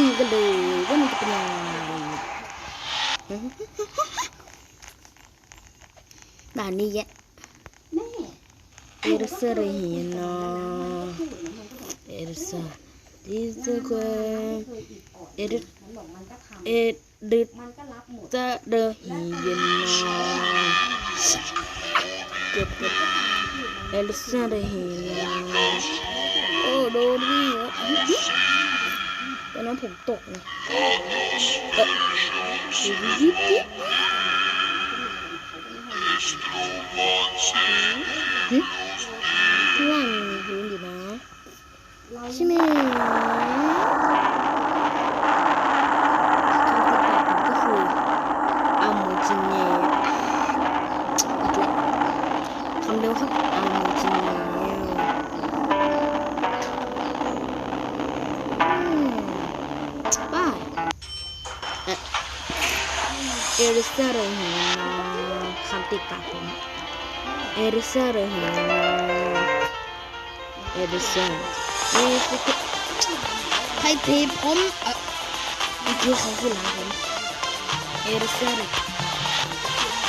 ดูกันเลยว่ามันจะเป็นยังไงด่านนี้แยะแม่ เอรเซอร์เฮียนเอรเซอร์ดิสโก เคยอีกออด เอร มันบอกมันก็ท เอดิ ำมันก็รับหมด เซอร์เดฮียนเจ็บเจ็บเอรเซอร์เฮียนโอ้โดนวิ่งแล้วตอนนั้นผมตกนะเออยิบยิบยิบหึข้างล่างมีพื้นอยู่นะ เรา ใช่ไหม เอริซาเรหินะคำติดปากผมเอริซาเรหินะเอริซานี่สิใครทีบผมเออเมื่อกี้เขาพูดหลังผมเอริซาเร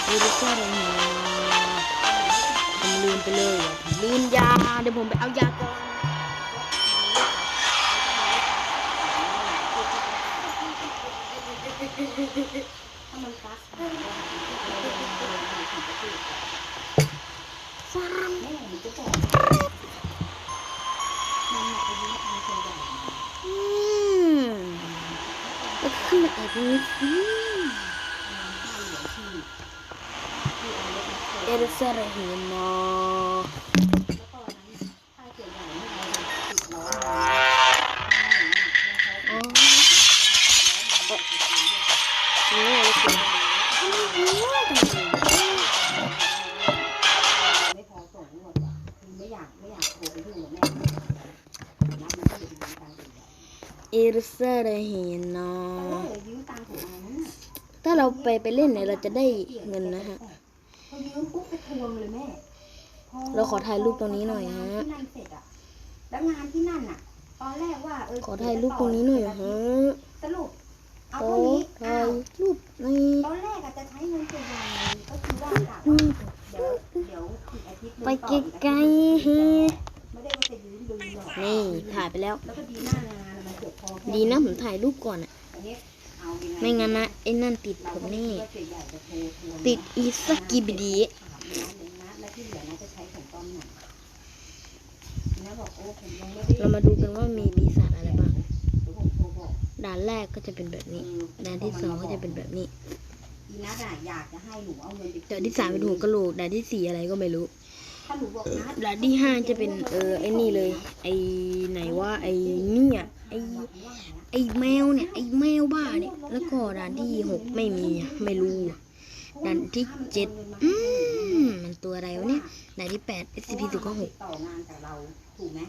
เอริซาเรหินะผมลืมไปเลยอะผมลืมยาเดี๋ยวผมไปเอายาก่อนถ้ ามันฟัก ฟาร์ม แม่มันจะบอกมันอายุทางตัวใหญ่ อืมก็ขึ้นมาแอบนี้สิเอริซาเรหินะ เอริซาเรหินะเออยืมตังค์ของมันน่ะถ้าเราไปไปเล่นเนี่ยเราจะได้เงินนะฮะเราขอถ่ายรูปตรงนี้หน่อยฮะแล้วงานที่นั่นอะตอนแรกว่าเออขอถ่ายรูปตรงนี้หน่อยฮะสรุปเอาโอ้เท่านี้ถ่ายรูปนี่ตอนแรกอะจะใช้เงินส่วนใหญ่ก็คือว่ากะว่าเดี๋ยวเดี๋ยวอีกอาทิตย์ไปไกลๆฮะไม่ได้ว่าจะยืมดึงหรอกนี่ถ่ายไปแล้วแล้วก็ดีหน้างานอะมันเกิดพอแค่ ดีนะผมถ่ายรูปก่อนอะไม่งั้นนะไอ้นั่นติดผมแน่คิดว่าเสียใหญ่จะโทรทวงติดอีสกิบิดีถามนะหนึ่งนะแล้วที่เหลือนะจะใช้ของตอนไหนนะบอกโอ้ผมยังไม่ได้เรามาดูกันว่ามีปีศาจอะไรบ้างด่านแรกก็จะเป็นแบบนี้ด่านที่สองก็จะเป็นแบบนี้อีนัทอะอยากจะให้หนูเอาเงินไปด่านที่สามเป็นหัวกะโหลกด่านที่สี่อะไรก็ไม่รู้ดด่านที่ห้าจะเป็นเออไอ้นี่เลย ไอ้ไหนว่าไอ้เนี่ย ไอ้ไอ้แมวเนี่ย ไอ้แมวบ้าเนี่ย แล้วก็ด่านที่หกไม่มีอะไม่รู้อะด่านที่เจ็ดอืมมันตัวอะไรวะเนี่ยด่านที่แปด SCP ศูนย์เก้าหกต่องานกับเราถูกไหม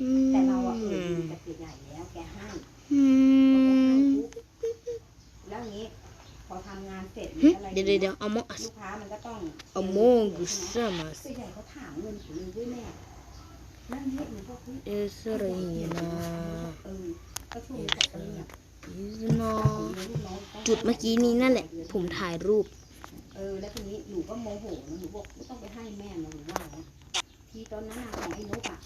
อืแต่เราอะเออมดีกับเสียใหญ่แล้วแกให้อืพอแกให้มปุ๊บแล้วอย่างนี้พอทำงานเสร็จหรืหึออะไรเดี๋ยวเดี๋ยวเดี๋ยวเอามอสลูกค้ามันก็ต้องเอาโมกุสใช่ไหมาสเสียใหญ่เขาถามเงินของมึงด้วยแม่ นั่นเนี่ยหนูก็คุยเอสเรนาเออก็ช่วยจัดการเนี่ยอิสนอจุดเมื่อกี้นี้นั่นแหละ ผมถ่ายรูป เออ แล้วทีนี้หนูก็โมโหนะหนูบอกไม่ต้องไปให้แม่นะหนูว่านะทีตอนนั้นน่ะของไอ้นกอะ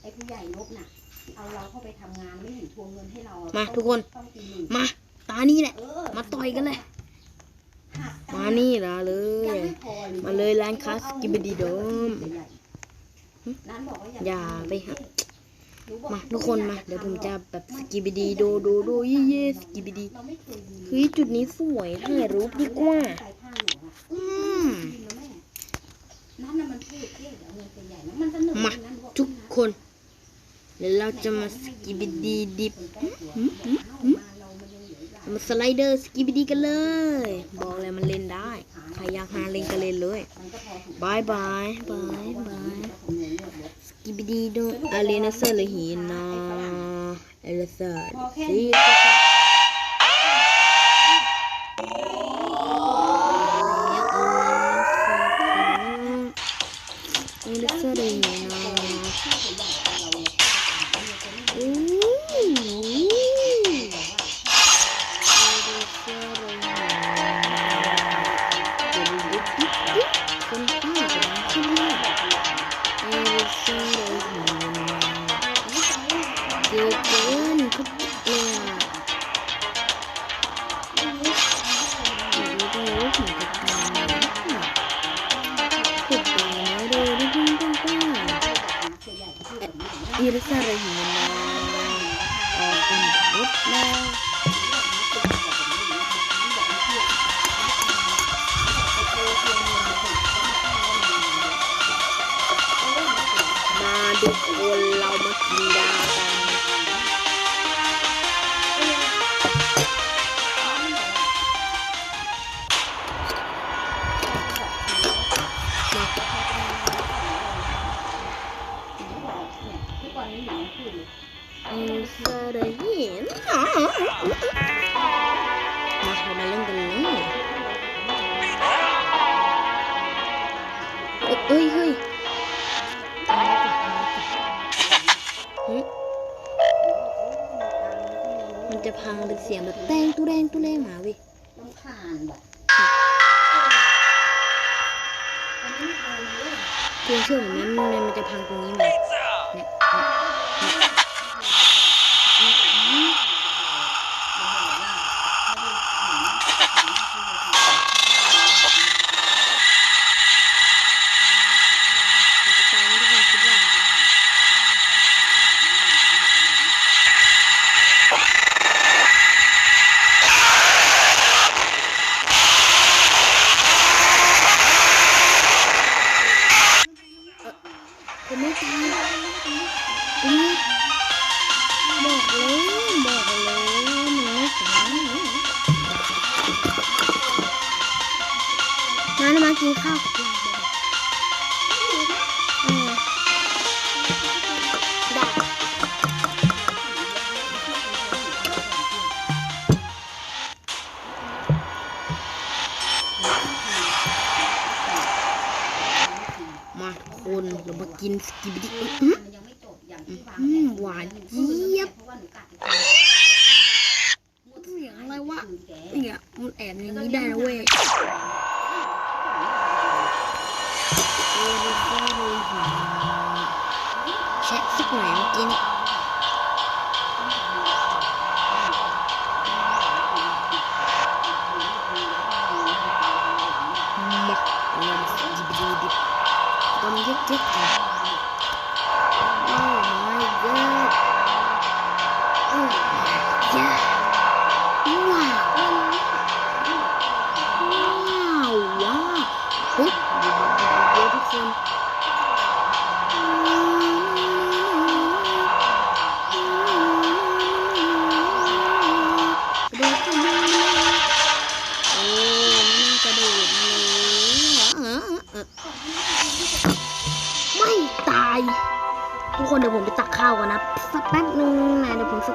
ไอ้ผู้ใหญ่นกน่ะที่เอาเราเข้าไปทำงานไม่เห็นทวงเงินให้เราอะมาต้องทุกคนต้องตีหนึ่งมา ตานี่แหละเออมาต่อยกันเลยหักกัมานี่ละเลยังยไม่พอเลย มาเลยร้านค้าสกิบดีโดมร้านบ อกว่าอย่าไปหาหนูบอกมาทุกคนมา เดี๋ยวผมจะแบบสกิบดีโดโดโดเย่เย่สกิบดีเราไม่เคยมีเฮ้ยจุดนี้สวยถ่ายรูปดีกว่าใส่ผ้าหนูอะอืมจริงนะแม่นั่นน่ะมันพูดเท่เดี๋ยวเงินเป็นใหญ่นะมันสนุกมานะหนูบอกทุกคนเดี๋ยวเราจะมาสกิบดีดิบคนใกล้ตัวบอกเอ้ามาเรามันยังเหลืออีกหลายมาสไลเดอร์สกิบดีกันเลย บอกเลยมันเล่นได้ ใครอยากหาเล่นก็เล่นเลยมันก็พอถูกบายบายบายบาย กิบดีโดอาเลนเซอร์เลยหินนะเอลเซอร์ สระหีน เอ้ยเฮ้ยหึมันจะพังเป็นเสียงแบบแตงตุแรงตุแรงหมาเวิลำคาญแบบอันนี้ไม่เคยเลยเพียงเชื่อผมไหมมันมันจะพังตรงนี้มาเนี่ยมันจะตายไม่ได้คิดหรอก ผมไม่ตายบอกเลยบอกเลยมันไม่ตายน้ามากินข้าวกับยา กินสกิบดิอื้อหือมันยังไม่จบอย่างที่วางอืมหวานเจี๊ยบเพราะว่าหนูกัดเสียงอะไรวะคืนแกเนี่ยมันแอบอย่างนี้ได้นะเว้ยแชะสักหน่อยเมื่อกี้นี่ม กำยึกยึกกัน Oh my god Oh my god